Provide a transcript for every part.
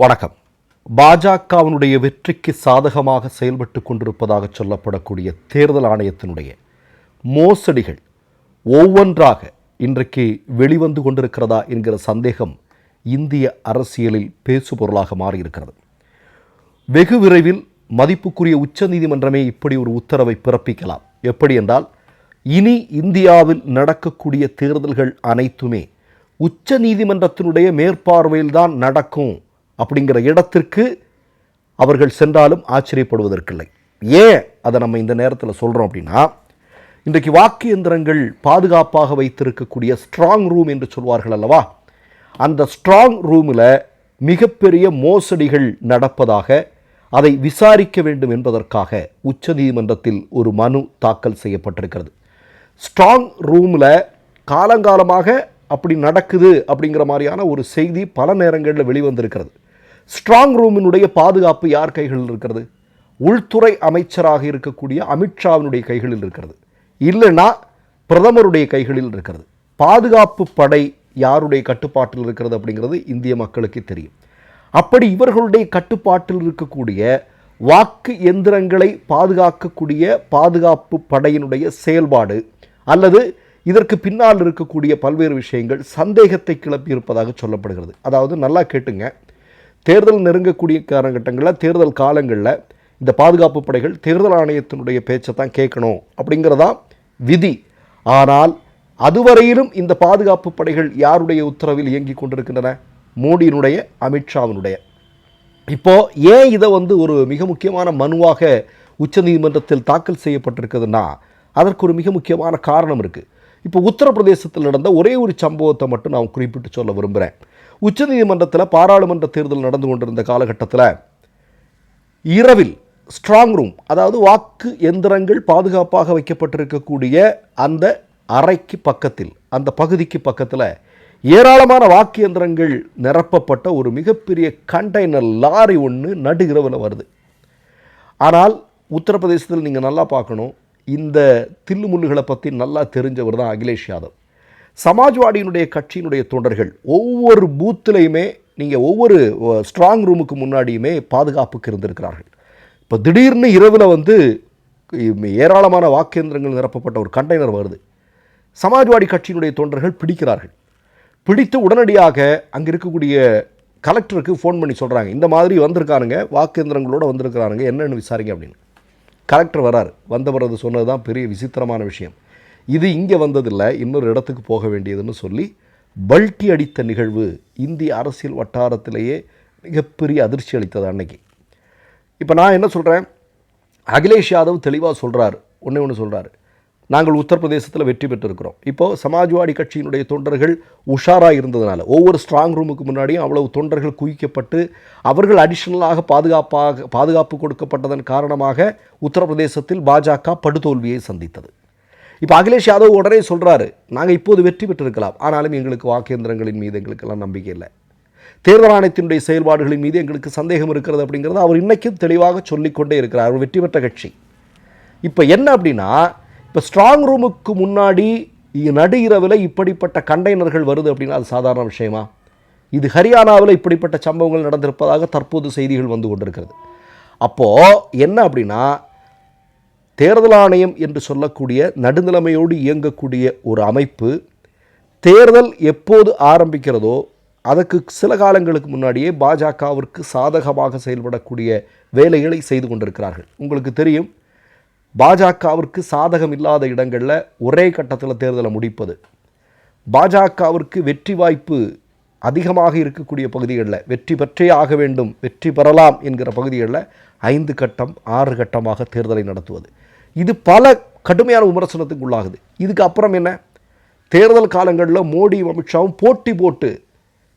வணக்கம். பாஜகவினுடைய வெற்றிக்கு சாதகமாக செயல்பட்டு கொண்டிருப்பதாக சொல்லப்படக்கூடிய தேர்தல் ஆணையத்தினுடைய மோசடிகள் ஒவ்வொன்றாக இன்றைக்கு வெளிவந்து கொண்டிருக்கிறதா என்கிற சந்தேகம் இந்திய அரசியலில் பேசுபொருளாக மாறியிருக்கிறது. வெகு விரைவில் மதிப்புக்குரிய உச்சநீதிமன்றமே இப்படி ஒரு உத்தரவை பிறப்பிக்கலாம். எப்படி என்றால் இனி இந்தியாவில் நடக்கக்கூடிய தேர்தல்கள் அனைத்துமே உச்ச நீதிமன்றத்தினுடைய மேற்பார்வையில்தான் நடக்கும் அப்படிங்கிற இடத்திற்கு அவர்கள் சென்றாலும் ஆச்சரியப்படுவதற்கில்லை. ஏன் அதை நம்ம இந்த நேரத்தில் சொல்கிறோம் அப்படின்னா இன்றைக்கு வாக்கு எந்திரங்கள் பாதுகாப்பாக வைத்திருக்கக்கூடிய ஸ்ட்ராங் ரூம் என்று சொல்வார்கள் அல்லவா? அந்த ஸ்ட்ராங் ரூமில் மிகப்பெரிய மோசடிகள் நடப்பதாக அதை விசாரிக்க வேண்டும் என்பதற்காக உச்சநீதிமன்றத்தில் ஒரு மனு தாக்கல் செய்யப்பட்டிருக்கிறது. ஸ்ட்ராங் ரூமில் காலங்காலமாக அப்படி நடக்குது அப்படிங்கிற மாதிரியான ஒரு செய்தி பல நேரங்களில் வெளிவந்திருக்கிறது. ஸ்ட்ராங் ரூமினுடைய பாதுகாப்பு யார் கைகளில் இருக்கிறது? உள்துறை அமைச்சராக இருக்கக்கூடிய அமித்ஷாவினுடைய கைகளில் இருக்கிறது. இல்லைன்னா பிரதமருடைய கைகளில் இருக்கிறது. பாதுகாப்பு படை யாருடைய கட்டுப்பாட்டில் இருக்கிறது அப்படிங்கிறது இந்திய மக்களுக்கு தெரியும். அப்படி இவர்களுடைய கட்டுப்பாட்டில் இருக்கக்கூடிய வாக்கு எந்திரங்களை பாதுகாக்கக்கூடிய பாதுகாப்பு படையினுடைய செயல்பாடு அல்லது இதற்கு பின்னால் இருக்கக்கூடிய பல்வேறு விஷயங்கள் சந்தேகத்தை கிளப்பி இருப்பதாக சொல்லப்படுகிறது. அதாவது நல்லா கேட்டுங்க. தேர்தல் நெருங்கக்கூடிய காலகட்டங்களில் தேர்தல் காலங்களில் இந்த பாதுகாப்பு படைகள் தேர்தல் ஆணையத்தினுடைய பேச்சை தான் கேட்கணும் அப்படிங்கிறதா விதி. ஆனால் அதுவரையிலும் இந்த பாதுகாப்பு படைகள் யாருடைய உத்தரவில் இயங்கிக் கொண்டிருக்கின்றன? மோடியினுடைய அமித்ஷாவினுடைய. இப்போது ஏன் இதை வந்து ஒரு மிக முக்கியமான மனுவாக உச்சநீதிமன்றத்தில் தாக்கல் செய்யப்பட்டிருக்குதுன்னா அதற்கு ஒரு மிக முக்கியமான காரணம் இருக்குது இப்போ உத்தரப்பிரதேசத்தில் நடந்த ஒரே ஒரு சம்பவத்தை மட்டும் நான் குறிப்பிட்டு சொல்ல விரும்புகிறேன் உச்சநீதிமன்றத்தில் பாராளுமன்ற தேர்தல் நடந்து கொண்டிருந்த காலகட்டத்தில் இரவில் ஸ்ட்ராங் ரூம் அதாவது வாக்கு எந்திரங்கள் பாதுகாப்பாக வைக்கப்பட்டிருக்கக்கூடிய அந்த அறைக்கு பக்கத்தில் அந்த பகுதிக்கு பக்கத்தில் ஏராளமான வாக்கு எந்திரங்கள் நிரப்பப்பட்ட ஒரு மிகப்பெரிய கண்டெய்னர் லாரி ஒன்று நடு இரவில் வருது. ஆனால் உத்தரப்பிரதேசத்தில் நீங்கள் நல்லா பார்க்கணும் இந்த தில்லுமுல்லுகளை பற்றி நல்லா தெரிஞ்சவர் தான் அகிலேஷ் யாதவ். சமாஜ்வாடியினுடைய கட்சியினுடைய தொண்டர்கள் ஒவ்வொரு பூத்துலையுமே நீங்கள் ஒவ்வொரு ஸ்ட்ராங் ரூமுக்கு முன்னாடியுமே பாதுகாப்புக்கு இருந்திருக்கிறார்கள். இப்போ திடீர்னு இரவில் வந்து ஏராளமான வாக்கேந்திரங்கள் நிரப்பப்பட்ட ஒரு கண்டெய்னர் வருது. சமாஜ்வாடி கட்சியினுடைய தொண்டர்கள் பிடிக்கிறார்கள். பிடித்து உடனடியாக அங்கே இருக்கக்கூடிய கலெக்டருக்கு ஃபோன் பண்ணி சொல்கிறாங்க இந்த மாதிரி வந்திருக்கானுங்க வாக்கேந்திரங்களோடு வந்திருக்கிறானுங்க என்னென்னு விசாரிங்க அப்படின்னு. கலெக்டர் வரார். வந்தவர் அது சொன்னது தான் பெரிய விசித்திரமான விஷயம். இது இங்கே வந்ததில்லை இன்னொரு இடத்துக்கு போக வேண்டியதுன்னு சொல்லி பல்ட்டி அடித்த நிகழ்வு இந்திய அரசியல் வட்டாரத்திலேயே மிகப்பெரிய அதிர்ச்சி அளித்தது அன்னைக்கு. இப்போ நான் என்ன சொல்கிறேன் அகிலேஷ் யாதவ் தெளிவாக சொல்கிறார் ஒன்று ஒன்று சொல்கிறார் நாங்கள் உத்தரப்பிரதேசத்தில் வெற்றி பெற்றிருக்கிறோம். இப்போது சமாஜ்வாடி கட்சியினுடைய தொண்டர்கள் உஷாராக இருந்ததுனால ஒவ்வொரு ஸ்ட்ராங் ரூமுக்கு முன்னாடியும் அவ்வளவு தொண்டர்கள் குவிக்கப்பட்டு அவர்கள் அடிஷ்னலாக பாதுகாப்பாக பாதுகாப்பு கொடுக்கப்பட்டதன் காரணமாக உத்தரப்பிரதேசத்தில் பாஜக படுதோல்வியை சந்தித்தது. இப்போ அகிலேஷ் யாதவ் உடனே சொல்கிறாரு நாங்கள் இப்போது வெற்றி பெற்றிருக்கலாம். ஆனாலும் எங்களுக்கு வாக்கேந்திரங்களின் மீது எங்களுக்கெல்லாம் நம்பிக்கை இல்லை. தேர்தல் ஆணையத்தினுடைய செயல்பாடுகளின் மீது எங்களுக்கு சந்தேகம் இருக்கிறது அப்படிங்கிறது அவர் இன்றைக்கும் தெளிவாக சொல்லிக்கொண்டே இருக்கிறார். அவர் வெற்றி பெற்ற கட்சி. இப்போ என்ன அப்படின்னா இப்போ ஸ்ட்ராங் ரூமுக்கு முன்னாடி நடு இரவில் இப்படிப்பட்ட கண்டெய்னர்கள் வருது அப்படின்னா அது சாதாரண விஷயமா? இது ஹரியானாவில் இப்படிப்பட்ட சம்பவங்கள் நடந்திருப்பதாக தற்போது செய்திகள் வந்து கொண்டிருக்கிறது. அப்போது என்ன அப்படின்னா தேர்தல் ஆணையம் என்று சொல்லக்கூடிய நடுநிலைமையோடு இயங்கக்கூடிய ஒரு அமைப்பு தேர்தல் எப்போது ஆரம்பிக்கிறதோ அதற்கு சில காலங்களுக்கு முன்னாடியே பாஜகவிற்கு சாதகமாக செயல்படக்கூடிய வேலைகளை செய்து கொண்டிருக்கிறார்கள். உங்களுக்கு தெரியும் பாஜகவிற்கு சாதகம் இல்லாத இடங்களில் ஒரே கட்டத்தில் தேர்தலை முடிப்பது. பாஜகவிற்கு வெற்றி வாய்ப்பு அதிகமாக இருக்கக்கூடிய பகுதிகளில் வெற்றி பெற்றே ஆக வேண்டும் வெற்றி பெறலாம் என்கிற பகுதிகளில் ஐந்து கட்டம் ஆறு கட்டமாக தேர்தலை நடத்துவது. இது பல கடுமையான விமர்சனத்துக்கு உள்ளாகுது. இதுக்கு அப்புறம் என்ன? தேர்தல் காலங்களில் மோடியும் அமித்ஷாவும் போட்டி போட்டு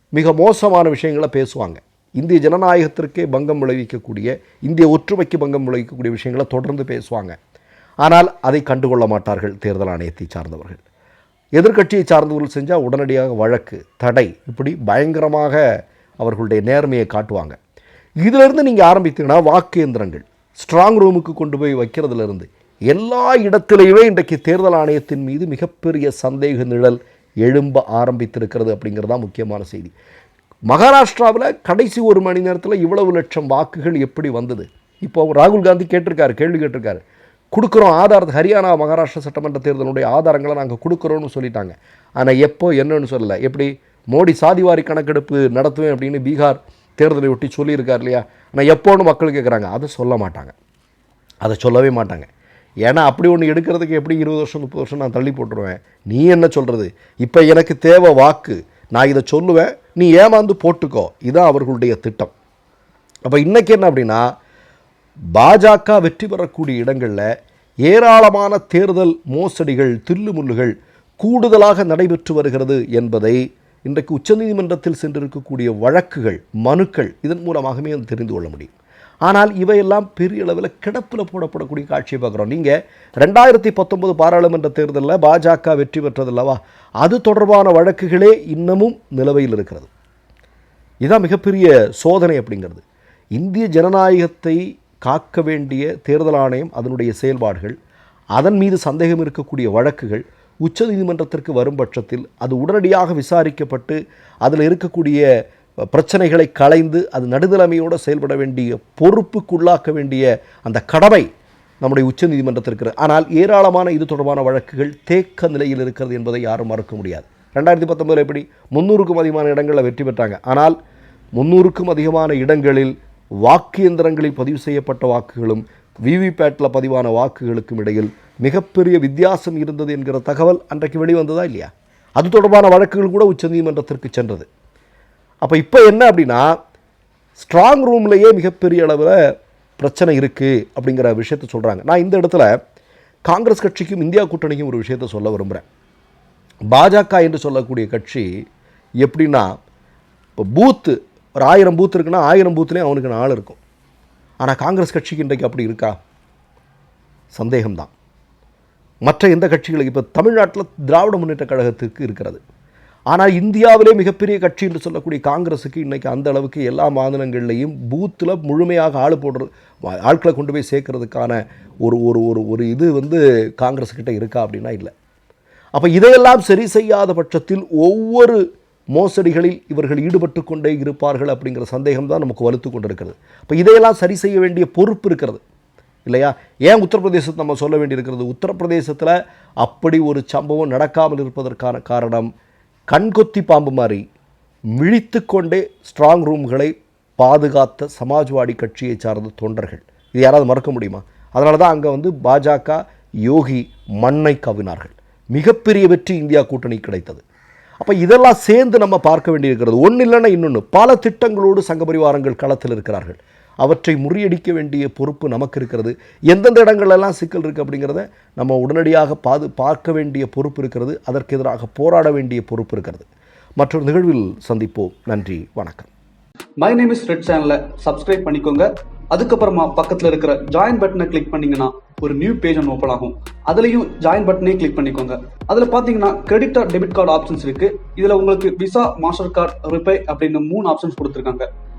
மிக மோசமான விஷயங்களை பேசுவாங்க. இந்திய ஜனநாயகத்திற்கே பங்கம் விளைவிக்கக்கூடிய இந்திய ஒற்றுமைக்கு பங்கம் விளைவிக்கக்கூடிய விஷயங்களை தொடர்ந்து பேசுவாங்க. ஆனால் அதை கண்டுகொள்ள மாட்டார்கள் தேர்தல் ஆணையத்தை சார்ந்தவர்கள். எதிர்க்கட்சியை சார்ந்தவர்கள் செஞ்சால் உடனடியாக வழக்கு தடை இப்படி பயங்கரமாக அவர்களுடைய நேர்மையை காட்டுவாங்க. இதிலிருந்து நீங்கள் ஆரம்பித்தீங்கன்னா வாக்கு இயந்திரங்கள் ஸ்ட்ராங் ரூமுக்கு கொண்டு போய் வைக்கிறதுலேருந்து எல்லா இடத்திலையுமே இன்றைக்கு தேர்தல் ஆணையத்தின் மீது மிகப்பெரிய சந்தேக நிழல் எழும்ப ஆரம்பித்திருக்கிறது அப்படிங்கிறது தான் முக்கியமான செய்தி. மகாராஷ்டிராவில் கடைசி ஒரு மணி நேரத்தில் இவ்வளவு லட்சம் வாக்குகள் எப்படி வந்தது? இப்போ ராகுல் காந்தி கேட்டிருக்காரு கேள்வி கேட்டிருக்காரு. கொடுக்குறோம் ஆதாரத்தை ஹரியானா மகாராஷ்டிரா சட்டமன்ற தேர்தலுடைய ஆதாரங்களை நாங்கள் கொடுக்குறோன்னு சொல்லிட்டாங்க. ஆனால் எப்போ என்னன்னு சொல்லலை. எப்படி மோடி சாதிவாரி கணக்கெடுப்பு நடத்துவேன் அப்படின்னு பீகார் தேர்தலை ஒட்டி சொல்லியிருக்கார் இல்லையா? ஆனால் எப்போன்னு மக்கள் கேட்குறாங்க அதை சொல்ல மாட்டாங்க. அதை சொல்லவே மாட்டாங்க. ஏன்னா அப்படி ஒன்று எடுக்கிறதுக்கு எப்படி இருபது வருஷம் முப்பது வருஷம் நான் தள்ளி போட்டுருவேன்? நீ என்ன சொல்கிறது இப்போ எனக்கு தேவை வாக்கு. நான் இதை சொல்லுவேன். நீ ஏமாந்து போட்டுக்கோ. இதுதான் அவர்களுடைய திட்டம். அப்போ இன்றைக்கி என்ன அப்படின்னா பாஜக வெற்றி பெறக்கூடிய இடங்களில் ஏராளமான தேர்தல் மோசடிகள் தில்லுமுல்லுகள் கூடுதலாக நடைபெற்று வருகிறது என்பதை இன்றைக்கு உச்சநீதிமன்றத்தில் சென்றிருக்கக்கூடிய வழக்குகள் மனுக்கள் இதன் மூலமாகவே தெரிந்து கொள்ள முடியும். ஆனால் இவையெல்லாம் பெரிய அளவில் கிடப்பில் போடப்படக்கூடிய காட்சியை பார்க்குறோம். நீங்கள் ரெண்டாயிரத்தி பத்தொன்பது பாராளுமன்ற தேர்தலில் பாஜக வெற்றி பெற்றதில்லவா? அது தொடர்பான வழக்குகளே இன்னமும் நிலவையில் இருக்கிறது. இதான் மிகப்பெரிய சோதனை அப்படிங்கிறது. இந்திய ஜனநாயகத்தை காக்க வேண்டிய தேர்தல் ஆணையம் அதனுடைய செயல்பாடுகள் அதன் மீது சந்தேகம் இருக்கக்கூடிய வழக்குகள் உச்சநீதிமன்றத்திற்கு வரும் பட்சத்தில் அது உடனடியாக விசாரிக்கப்பட்டு அதில் இருக்கக்கூடிய பிரச்சனைகளை களைந்து அது நடுநிலைமையோடு செயல்பட வேண்டிய பொறுப்புக்குள்ளாக்க வேண்டிய அந்த கடமை நம்முடைய உச்சநீதிமன்றத்திற்கு இருக்கிறது. ஆனால் ஏராளமான இது தொடர்பான வழக்குகள் தேக்க நிலையில் இருக்கிறது என்பதை யாரும் மறுக்க முடியாது. ரெண்டாயிரத்தி பத்தொன்பதில் எப்படி? முந்நூறுக்கும் அதிகமான இடங்களில் வெற்றி பெற்றாங்க. ஆனால் முந்நூறுக்கும் அதிகமான இடங்களில் வாக்கு எந்திரங்களில் பதிவு செய்யப்பட்ட வாக்குகளும் விவிபேட்டில் பதிவான வாக்குகளுக்கும் இடையில் மிகப்பெரிய வித்தியாசம் இருந்தது என்கிற தகவல் அன்றைக்கு வெளிவந்ததா இல்லையா? அது தொடர்பான வழக்குகள் கூட உச்சநீதிமன்றத்திற்கு சென்றது. அப்போ இப்போ என்ன அப்படின்னா ஸ்ட்ராங் ரூம்லேயே மிகப்பெரிய அளவில் பிரச்சனை இருக்குது அப்படிங்கிற விஷயத்த சொல்கிறாங்க நான் இந்த இடத்துல காங்கிரஸ் கட்சிக்கும் இந்தியா கூட்டணிக்கும் ஒரு விஷயத்த சொல்ல விரும்புகிறேன் பாஜக என்று சொல்லக்கூடிய கட்சி எப்படின்னா இப்போ பூத்து ஒரு ஆயிரம் பூத் இருக்குன்னா ஆயிரம் பூத்துலேயும் அவனுக்கு நாள் இருக்கும். ஆனால் காங்கிரஸ் கட்சிக்கு இன்றைக்கு அப்படி இருக்கா? சந்தேகம்தான். மற்ற எந்த கட்சிகளுக்கு இப்போ தமிழ்நாட்டில் திராவிட முன்னேற்ற கழகத்துக்கு இருக்கிறது. ஆனால் இந்தியாவிலே மிகப்பெரிய கட்சி என்று சொல்லக்கூடிய காங்கிரஸுக்கு இன்றைக்கி அந்த அளவுக்கு எல்லா மாநிலங்கள்லேயும் பூத்தில் முழுமையாக ஆள் போடுறது ஆட்களை கொண்டு போய் சேர்க்கறதுக்கான ஒரு ஒரு ஒரு ஒரு இது வந்து காங்கிரஸ்கிட்ட இருக்கா அப்படின்னா இல்லை. அப்போ இதையெல்லாம் சரி செய்யாத பட்சத்தில் ஒவ்வொரு மோசடிகளில் இவர்கள் ஈடுபட்டு கொண்டே இருப்பார்கள் அப்படிங்கிற சந்தேகம் தான் நமக்கு வலுத்து கொண்டிருக்கிறது. இப்போ இதையெல்லாம் சரி செய்ய வேண்டிய பொறுப்பு இருக்கிறது. இல்லையா? ஏன் உத்தரப்பிரதேசத்தை நம்ம சொல்ல வேண்டியிருக்கிறது? உத்தரப்பிரதேசத்தில் அப்படி ஒரு சம்பவம் நடக்காமல் இருப்பதற்கான காரணம் கண்கொத்தி பாம்பு மாதிரி மிழித்து கொண்டே ஸ்ட்ராங் ரூம்களை பாதுகாத்த சமாஜ்வாடி கட்சியை சார்ந்த தொண்டர்கள். இது யாராவது மறக்க முடியுமா? அதனால தான் அங்கே வந்து பாஜக யோகி மண்ணை கவினார்கள். மிகப்பெரிய வெற்றி இந்தியா கூட்டணி கிடைத்தது. அப்போ இதெல்லாம் சேர்ந்து நம்ம பார்க்க வேண்டியிருக்கிறது. ஒன்று இல்லைன்னா இன்னொன்று பல திட்டங்களோடு சங்க பரிவாரங்கள் களத்தில் இருக்கிறார்கள். அவற்றை முறியடிக்க வேண்டிய பொறுப்பு நமக்கு இருக்கிறது எந்தெந்த இடங்களெல்லாம் சிக்கல் இருக்குது அப்படிங்கிறத நம்ம உடனடியாக பாது பார்க்க வேண்டிய பொறுப்பு இருக்கிறது. அதற்கு எதிராக போராட வேண்டிய பொறுப்பு இருக்கிறது. மற்றொரு நிகழ்வில் சந்திப்போம். நன்றி வணக்கம். மை நேம் இஸ் ரெட் சேனலை சப்ஸ்கிரைப் பண்ணிக்கோங்க. அதுக்கப்புறமா பக்கத்தில் இருக்கிற ஜாயின் பட்டனை கிளிக் பண்ணீங்கன்னா ஒரு நியூ பேஜ் ஒன்று ஓப்பன் ஆகும். அதுலேயும் ஜாயின் பட்டனே கிளிக் பண்ணிக்கோங்க. அதில் பார்த்தீங்கன்னா கிரெடிட் டெபிட் கார்டு ஆப்ஷன்ஸ் இருக்கு. இதில் உங்களுக்கு விசா மாஸ்டர் கார்டு ரிப்பே அப்படின்னு மூணு ஆப்ஷன்ஸ் கொடுத்துருக்காங்க.